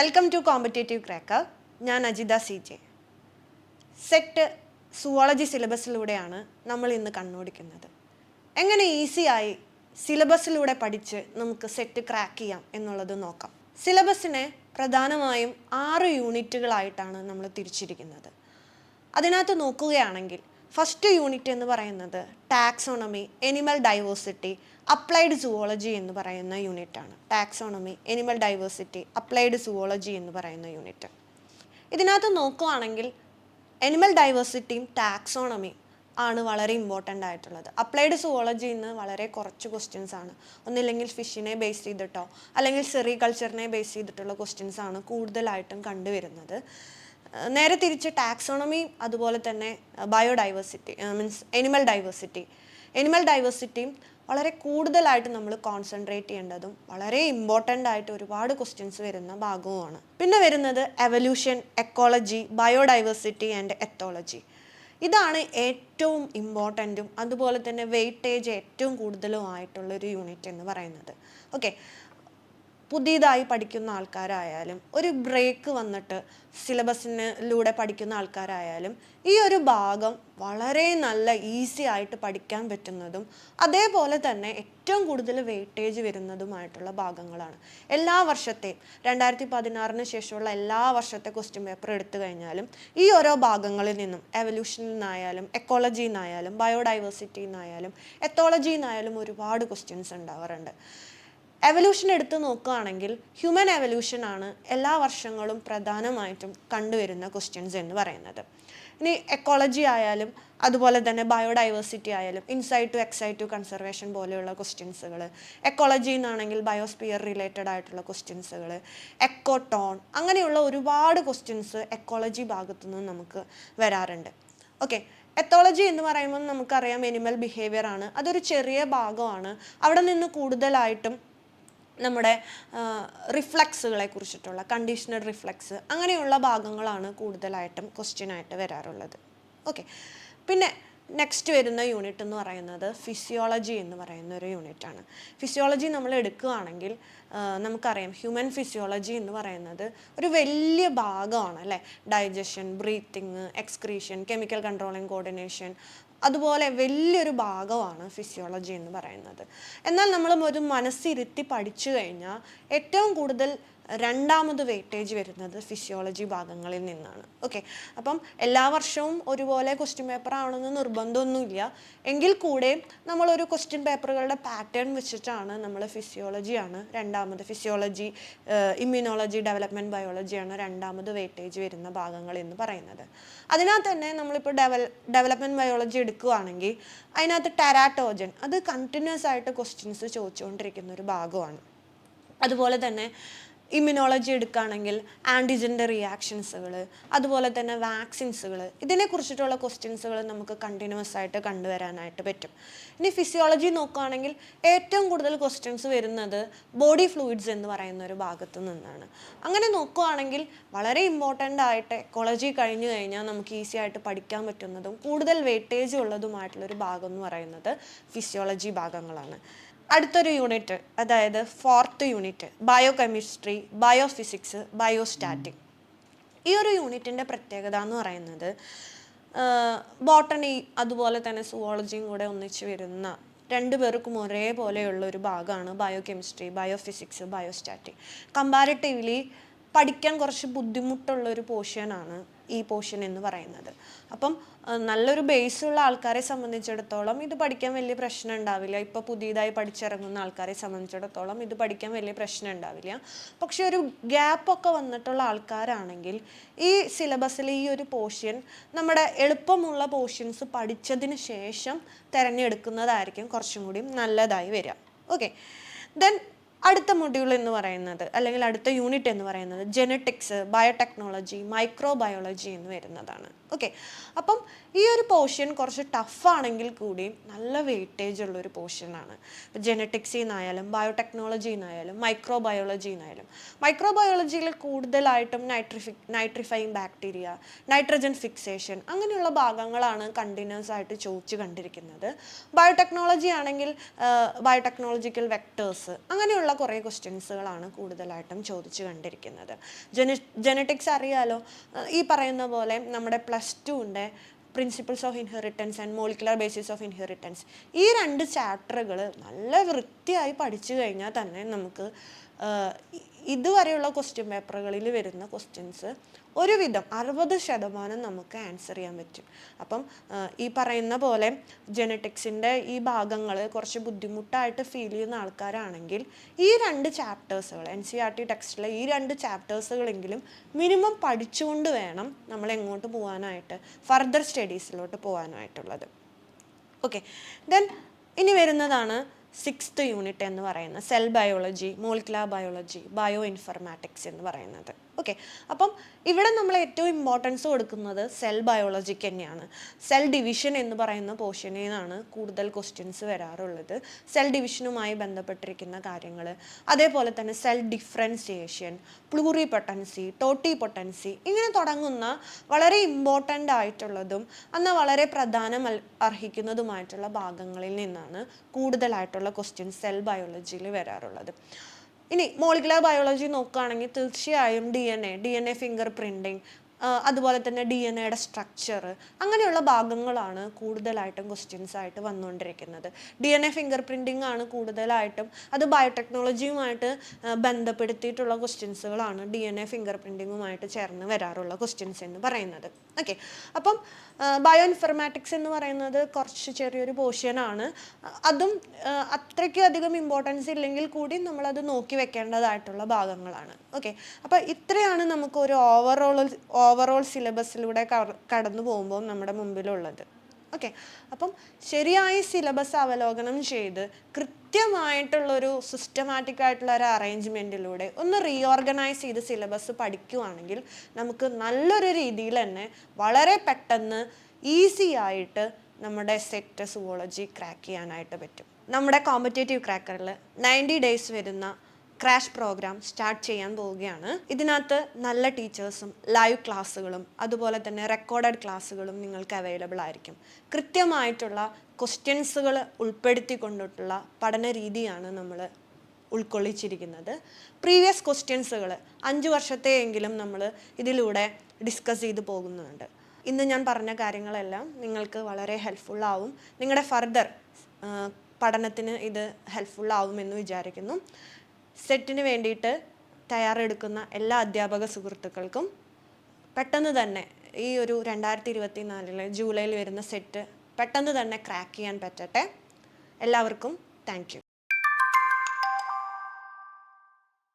Welcome to competitive cracker ഞാൻ Ajitha C J set zoology സിലബസിലൂടെയാണ് നമ്മൾ ഇന്ന് കണ്ണോടിക്കുന്നത്. എങ്ങനെ ഈസിയായി സിലബസിലൂടെ പഠിച്ച് നമുക്ക് സെറ്റ് ക്രാക്ക് ചെയ്യാം എന്നുള്ളത് നോക്കാം. സിലബസിനെ പ്രധാനമായും ആറ് യൂണിറ്റുകളായിട്ടാണ് നമ്മൾ തിരിച്ചിരിക്കുന്നത്. അതിനകത്ത് നോക്കുകയാണെങ്കിൽ ഫസ്റ്റ് യൂണിറ്റ് എന്ന് പറയുന്നത് taxonomy animal diversity applied zoology എന്ന് പറയുന്ന യൂണിറ്റാണ് taxonomy animal diversity applied zoology എന്ന് പറയുന്ന യൂണിറ്റ് ഇതിനകത്ത് നോക്കുകയാണെങ്കിൽ എനിമൽ ഡൈവേഴ്സിറ്റിയും ടാക്സോണമി ആണ് വളരെ ഇമ്പോർട്ടന്റ് ആയിട്ടുള്ളത്. അപ്ലൈഡ് സുവോളജിയിൽ നിന്ന് വളരെ കുറച്ച് ക്വസ്റ്റ്യൻസ് ആണ്. ഒന്നില്ലെങ്കിൽ ഫിഷിനെ ബേസ് ചെയ്തിട്ടോ അല്ലെങ്കിൽ സെറി കൾച്ചറിനെ ബേസ് ചെയ്തിട്ടുള്ള ക്വസ്റ്റ്യൻസ് ആണ് കൂടുതലായിട്ടും കണ്ടുവരുന്നത്. നേരെ തിരിച്ച് ടാക്സോണമി അതുപോലെ തന്നെ biodiversity means animal diversity animal ഡൈവേഴ്സിറ്റിയും വളരെ കൂടുതലായിട്ട് നമ്മൾ കോൺസെൻട്രേറ്റ് ചെയ്യേണ്ടതും വളരെ ഇമ്പോർട്ടന്റ് ആയിട്ട് ഒരുപാട് ക്വസ്റ്റ്യൻസ് വരുന്ന ഭാഗവുമാണ്. പിന്നെ വരുന്നത് evolution ecology biodiversity and ethology ഇതാണ് ഏറ്റവും ഇമ്പോർട്ടന്റും അതുപോലെ തന്നെ വെയിറ്റേജ് ഏറ്റവും കൂടുതലും ഒരു യൂണിറ്റ് എന്ന് പറയുന്നത്. ഓക്കെ പുതിയതായി പഠിക്കുന്ന ആൾക്കാരായാലും ഒരു ബ്രേക്ക് വന്നിട്ട് സിലബസിനിലൂടെ പഠിക്കുന്ന ആൾക്കാരായാലും ഈ ഒരു ഭാഗം വളരെ നല്ല ഈസി ആയിട്ട് പഠിക്കാൻ പറ്റുന്നതും അതേപോലെ തന്നെ ഏറ്റവും കൂടുതൽ വെയിറ്റേജ് വരുന്നതുമായിട്ടുള്ള ഭാഗങ്ങളാണ്. എല്ലാ വർഷത്തെയും രണ്ടായിരത്തി പതിനാറിന് ശേഷമുള്ള എല്ലാ വർഷത്തെ ക്വസ്റ്റ്യൻ പേപ്പർ എടുത്തു കഴിഞ്ഞാലും ഈ ഓരോ ഭാഗങ്ങളിൽ നിന്നും എവല്യൂഷനിൽ നിന്നായാലും എക്കോളജിയിൽ നിന്നായാലും ബയോഡൈവേഴ്സിറ്റിയിൽ നിന്നായാലും എത്തോളജിയിൽ നിന്നായാലും ഒരുപാട് ക്വസ്റ്റ്യൻസ് ഉണ്ടാവാറുണ്ട്. എവല്യൂഷൻ എടുത്തു നോക്കുകയാണെങ്കിൽ ഹ്യൂമൻ എവല്യൂഷൻ ആണ് എല്ലാ വർഷങ്ങളും പ്രധാനമായിട്ടും കണ്ടുവരുന്ന ക്വസ്റ്റ്യൻസ് എന്ന് പറയുന്നത്. ഇനി എക്കോളജി ആയാലും അതുപോലെ തന്നെ ബയോഡൈവേഴ്സിറ്റി ആയാലും insight to excite to conservation പോലെയുള്ള ക്വസ്റ്റ്യൻസുകൾ എക്കോളജി എന്നാണെങ്കിൽ ബയോസ്പിയർ റിലേറ്റഡ് ആയിട്ടുള്ള ക്വസ്റ്റ്യൻസുകൾ എക്കോട്ടോൺ അങ്ങനെയുള്ള ഒരുപാട് ക്വസ്റ്റ്യൻസ് എക്കോളജി ഭാഗത്തു നിന്ന് നമുക്ക് വരാറുണ്ട്. ഓക്കെ എത്തോളജി എന്ന് പറയുമ്പോൾ നമുക്കറിയാം എനിമൽ ബിഹേവിയർ ആണ്. അതൊരു ചെറിയ ഭാഗമാണ്. അവിടെ നിന്ന് കൂടുതലായിട്ടും നമ്മുടെ റിഫ്ലക്സുകളെ കുറിച്ചിട്ടുള്ള കണ്ടീഷണൽ റിഫ്ലക്സ് അങ്ങനെയുള്ള ഭാഗങ്ങളാണ് കൂടുതലായിട്ടും ക്വസ്റ്റ്യനായിട്ട് വരാറുള്ളത്. ഓക്കെ പിന്നെ നെക്സ്റ്റ് വരുന്ന യൂണിറ്റ് എന്ന് പറയുന്നത് ഫിസിയോളജി എന്ന് പറയുന്ന ഒരു യൂണിറ്റാണ് ഫിസിയോളജി നമ്മൾ എടുക്കുകയാണെങ്കിൽ നമുക്കറിയാം ഹ്യൂമൻ ഫിസിയോളജി എന്ന് പറയുന്നത് ഒരു വലിയ ഭാഗമാണ് അല്ലേ? Digestion breathing excretion chemical controlling coordination അതുപോലെ വലിയൊരു ഭാഗമാണ് ഫിസിയോളജി എന്ന് പറയുന്നത്. എന്നാൽ നമ്മൾ ഒരു മനസ്സിരുത്തി പഠിച്ചു കഴിഞ്ഞാൽ ഏറ്റവും കൂടുതൽ രണ്ടാമത് വെയിറ്റേജ് വരുന്നത് ഫിസിയോളജി ഭാഗങ്ങളിൽ നിന്നാണ്. ഓക്കെ അപ്പം എല്ലാ വർഷവും ഒരുപോലെ ക്വസ്റ്റ്യൻ പേപ്പർ ആവണമെന്ന് നിർബന്ധമൊന്നുമില്ല. എങ്കിൽ കൂടെ നമ്മളൊരു ക്വസ്റ്റ്യൻ പേപ്പറുകളുടെ പാറ്റേൺ വെച്ചിട്ടാണ് നമ്മൾ ഫിസിയോളജിയാണ് രണ്ടാമത് ഫിസിയോളജി ഇമ്മ്യൂണോളജി ഡെവലപ്മെന്റ് ബയോളജിയാണ് രണ്ടാമത് വെയിറ്റേജ് വരുന്ന ഭാഗങ്ങൾ എന്ന് പറയുന്നത്. അതിനകത്ത് തന്നെ നമ്മളിപ്പോൾ ഡെവൽ ഡെവലപ്മെന്റ് ബയോളജി എടുക്കുകയാണെങ്കിൽ അതിനകത്ത് ടെറാറ്റോജൻ അത് കണ്ടിന്യൂസ് ആയിട്ട് ക്വസ്റ്റ്യൻസ് ചോദിച്ചുകൊണ്ടിരിക്കുന്ന ഒരു ഭാഗമാണ്. അതുപോലെ തന്നെ ഇമ്മ്യൂണോളജി എടുക്കുകയാണെങ്കിൽ ആന്റിജന്റെ റിയാക്ഷൻസുകൾ അതുപോലെ തന്നെ വാക്സിൻസുകൾ ഇതിനെക്കുറിച്ചിട്ടുള്ള ക്വസ്റ്റ്യൻസുകൾ നമുക്ക് കണ്ടിന്യൂസ് ആയിട്ട് കണ്ടുവരാനായിട്ട് പറ്റും. ഇനി ഫിസിയോളജി നോക്കുകയാണെങ്കിൽ ഏറ്റവും കൂടുതൽ ക്വസ്റ്റ്യൻസ് വരുന്നത് ബോഡി ഫ്ലൂയിഡ്സ് എന്ന് പറയുന്ന ഒരു ഭാഗത്ത് നിന്നാണ്. അങ്ങനെ നോക്കുകയാണെങ്കിൽ വളരെ ഇമ്പോർട്ടന്റ് ആയിട്ട് എക്കോളജി കഴിഞ്ഞു കഴിഞ്ഞാൽ നമുക്ക് ഈസി ആയിട്ട് പഠിക്കാൻ പറ്റുന്നതും കൂടുതൽ വെയിറ്റേജ് ഉള്ളതുമായിട്ടുള്ളൊരു ഭാഗം എന്ന് പറയുന്നത് ഫിസിയോളജി ഭാഗങ്ങളാണ്. അടുത്തൊരു യൂണിറ്റ് അതായത് fourth unit biochemistry biophysics bio static ഈ ഒരു യൂണിറ്റിന്റെ പ്രത്യേകത എന്ന് പറയുന്നത് ബോട്ടണി അതുപോലെ തന്നെ സുവോളജിയും കൂടെ ഒന്നിച്ച് വരുന്ന രണ്ടു പേർക്കും ഒരേപോലെയുള്ള ഒരു ഭാഗമാണ് biochemistry biophysics bio static comparatively പഠിക്കാൻ കുറച്ച് ബുദ്ധിമുട്ടുള്ള ഒരു പോർഷനാണ് ഈ പോർഷൻ എന്ന് പറയുന്നത്. അപ്പം നല്ലൊരു ബേസ് ഉള്ള ആൾക്കാരെ സംബന്ധിച്ചിടത്തോളം ഇത് പഠിക്കാൻ വലിയ പ്രശ്നം ഉണ്ടാവില്ല. ഇപ്പോൾ പുതിയതായി പഠിച്ചിറങ്ങുന്ന ആൾക്കാരെ സംബന്ധിച്ചിടത്തോളം ഇത് പഠിക്കാൻ വലിയ പ്രശ്നം ഉണ്ടാവില്ല. പക്ഷെ ഒരു ഗ്യാപ്പ് ഒക്കെ വന്നിട്ടുള്ള ആൾക്കാരാണെങ്കിൽ ഈ സിലബസിൽ ഈ ഒരു പോർഷൻ നമ്മുടെ എളുപ്പമുള്ള പോർഷൻസ് പഠിച്ചതിന് ശേഷം തിരഞ്ഞെടുക്കുന്നതായിരിക്കും കുറച്ചും കൂടി നല്ലതായി വരിക. ഓക്കെ. ദെൻ അടുത്ത മൊഡ്യൂൾ എന്ന് പറയുന്നത് അല്ലെങ്കിൽ അടുത്ത യൂണിറ്റ് എന്ന് പറയുന്നത് ജെനറ്റിക്സ് ബയോടെക്നോളജി മൈക്രോബയോളജി എന്ന് വരുന്നതാണ്. ഓക്കെ അപ്പം ഈ ഒരു പോർഷൻ കുറച്ച് ടഫാണെങ്കിൽ കൂടി നല്ല വെയിറ്റേജ് ഉള്ളൊരു പോർഷനാണ് ജെനറ്റിക്സിൽ നിന്നായാലും ബയോടെക്നോളജിയിൽ നിന്നായാലും മൈക്രോ ബയോളജിയിൽ നിന്നായാലും മൈക്രോ ബയോളജിയിൽ കൂടുതലായിട്ടും നൈട്രിഫി നൈട്രിഫൈങ് ബാക്ടീരിയ നൈട്രജൻ ഫിക്സേഷൻ അങ്ങനെയുള്ള ഭാഗങ്ങളാണ് കണ്ടിന്യൂസ് ആയിട്ട് ചോദിച്ചു കണ്ടിരിക്കുന്നത്. ബയോടെക്നോളജി ആണെങ്കിൽ ബയോടെക്നോളജിക്കൽ വെക്ടേഴ്സ് അങ്ങനെയുള്ള കുറേ ക്വസ്റ്റ്യൻസുകളാണ് കൂടുതലായിട്ടും ചോദിച്ചു കണ്ടിരിക്കുന്നത്. ജെന ജെനറ്റിക്സ് അറിയാലോ ഈ പറയുന്ന പോലെ നമ്മുടെ പ്ലസ് ടുവിന്റെ principles of inheritance and molecular basis of inheritance ഈ രണ്ട് ചാപ്റ്ററുകൾ നല്ല വൃത്തിയായി പഠിച്ചു കഴിഞ്ഞാൽ തന്നെ നമുക്ക് ഇതുവരെയുള്ള ക്വസ്റ്റ്യൻ പേപ്പറുകളിൽ വരുന്ന ക്വസ്റ്റ്യൻസ് ഒരുവിധം അറുപത് ശതമാനം നമുക്ക് ആൻസർ ചെയ്യാൻ പറ്റും. അപ്പം ഈ പറയുന്ന പോലെ ജനറ്റിക്സിന്റെ ഈ ഭാഗങ്ങൾ കുറച്ച് ബുദ്ധിമുട്ടായിട്ട് ഫീൽ ചെയ്യുന്ന ആൾക്കാരാണെങ്കിൽ ഈ രണ്ട് ചാപ്റ്റേഴ്സുകൾ എൻ സി ആർ ടി ടെക്സ്റ്റിലെ ഈ രണ്ട് ചാപ്റ്റേഴ്സുകളെങ്കിലും മിനിമം പഠിച്ചുകൊണ്ട് വേണം നമ്മൾ എങ്ങോട്ട് പോകാനായിട്ട് ഫർദർ സ്റ്റഡീസിലോട്ട് പോകാനായിട്ടുള്ളത് ഓക്കെ ദെൻ ഇനി വരുന്നതാണ് സിക്സ്ത് യൂണിറ്റ് എന്ന് പറയുന്ന cell biology molecular biology bioinformatics എന്ന് പറയുന്നത്. ഓക്കെ അപ്പം ഇവിടെ നമ്മൾ ഏറ്റവും ഇമ്പോർട്ടൻസ് കൊടുക്കുന്നത് സെൽ ബയോളജിക്ക് തന്നെയാണ്. സെൽ ഡിവിഷൻ എന്ന് പറയുന്ന പോർഷനിൽ നിന്നാണ് കൂടുതൽ ക്വസ്റ്റ്യൻസ് വരാറുള്ളത്. സെൽ ഡിവിഷനുമായി ബന്ധപ്പെട്ടിരിക്കുന്ന കാര്യങ്ങൾ അതേപോലെ തന്നെ cell differentiation pluripotency totipotency ഇങ്ങനെ തുടങ്ങുന്ന വളരെ ഇമ്പോർട്ടന്റ് ആയിട്ടുള്ളതും എന്നാൽ വളരെ പ്രധാനം അർഹിക്കുന്നതുമായിട്ടുള്ള ഭാഗങ്ങളിൽ നിന്നാണ് കൂടുതലായിട്ടുള്ള ക്വസ്റ്റ്യൻസ് സെൽ ബയോളജിയിൽ വരാറുള്ളത്. ഇനി മോളിക്കുലർ ബയോളജി നോക്കുകയാണെങ്കിൽ തീർച്ചയായും D N A D N A fingerprinting അതുപോലെ തന്നെ ഡി എൻ എയുടെ സ്ട്രക്ചർ അങ്ങനെയുള്ള ഭാഗങ്ങളാണ് കൂടുതലായിട്ടും ക്വസ്റ്റ്യൻസ് ആയിട്ട് വന്നുകൊണ്ടിരിക്കുന്നത്. D N A fingerprinting ആണ് കൂടുതലായിട്ടും അത് ബയോടെക്നോളജിയുമായിട്ട് ബന്ധപ്പെടുത്തിയിട്ടുള്ള ക്വസ്റ്റ്യൻസുകളാണ് ഡി എൻ എ ഫിംഗർ പ്രിന്റിങ്ങുമായിട്ട് ചേർന്ന് വരാറുള്ള ക്വസ്റ്റ്യൻസ് എന്ന് പറയുന്നത്. ഓക്കെ അപ്പം ബയോ ഇൻഫർമാറ്റിക്സ് എന്ന് പറയുന്നത് കുറച്ച് ചെറിയൊരു പോർഷനാണ് അതും അത്രയ്ക്ക് അധികം ഇമ്പോർട്ടൻസ് ഇല്ലെങ്കിൽ കൂടി നമ്മളത് നോക്കി വെക്കേണ്ടതായിട്ടുള്ള ഭാഗങ്ങളാണ്. ഓക്കെ അപ്പോൾ ഇത്രയാണ് നമുക്ക് ഒരു ഓവറോൾ ഓവറോൾ സിലബസിലൂടെ കടന്നു പോകുമ്പോൾ നമ്മുടെ മുമ്പിലുള്ളത്. ഓക്കെ അപ്പം ശരിയായ സിലബസ് അവലോകനം ചെയ്ത് കൃത്യമായിട്ടുള്ളൊരു സിസ്റ്റമാറ്റിക് ആയിട്ടുള്ള ഒരു അറേഞ്ച്മെന്റിലൂടെ ഒന്ന് റീഓർഗനൈസ് ചെയ്ത് സിലബസ് പഠിക്കുവാണെങ്കിൽ നമുക്ക് നല്ലൊരു രീതിയിൽ തന്നെ വളരെ പെട്ടെന്ന് ഈസി ആയിട്ട് നമ്മുടെ സെറ്റ് സുവോളജി ക്രാക്ക് ചെയ്യാനായിട്ട് പറ്റും. നമ്മുടെ കോമ്പറ്റേറ്റീവ് ക്രാക്കറിൽ നയന്റി ഡേയ്സ് വരുന്ന ക്രാഷ് പ്രോഗ്രാം സ്റ്റാർട്ട് ചെയ്യാൻ പോവുകയാണ്. ഇതിനകത്ത് നല്ല ടീച്ചേഴ്സും ലൈവ് ക്ലാസ്സുകളും അതുപോലെ തന്നെ റെക്കോർഡഡ് ക്ലാസ്സുകളും നിങ്ങൾക്ക് അവൈലബിൾ ആയിരിക്കും. കൃത്യമായിട്ടുള്ള ക്വസ്റ്റ്യൻസുകൾ ഉൾപ്പെടുത്തിക്കൊണ്ടിട്ടുള്ള പഠന രീതിയാണ് നമ്മൾ ഉൾക്കൊള്ളിച്ചിരിക്കുന്നത്. പ്രീവിയസ് ക്വസ്റ്റ്യൻസുകൾ അഞ്ച് വർഷത്തെയെങ്കിലും നമ്മൾ ഇതിലൂടെ ഡിസ്കസ് ചെയ്ത് പോകുന്നുണ്ട്. ഇന്ന് ഞാൻ പറഞ്ഞ കാര്യങ്ങളെല്ലാം നിങ്ങൾക്ക് വളരെ ഹെൽപ്ഫുൾ ആവും. നിങ്ങളുടെ ഫർദർ പഠനത്തിന് ഇത് ഹെൽപ്ഫുൾ ആവുമെന്ന് വിചാരിക്കുന്നു. സെറ്റിന് വേണ്ടിയിട്ട് തയ്യാറെടുക്കുന്ന എല്ലാ അധ്യാപക സുഹൃത്തുക്കൾക്കും പെട്ടെന്ന് തന്നെ ഈ ഒരു രണ്ടായിരത്തി ഇരുപത്തി നാലിലെ ജൂലൈയിൽ വരുന്ന സെറ്റ് പെട്ടെന്ന് തന്നെ ക്രാക്ക് ചെയ്യാൻ പറ്റട്ടെ. എല്ലാവർക്കും താങ്ക്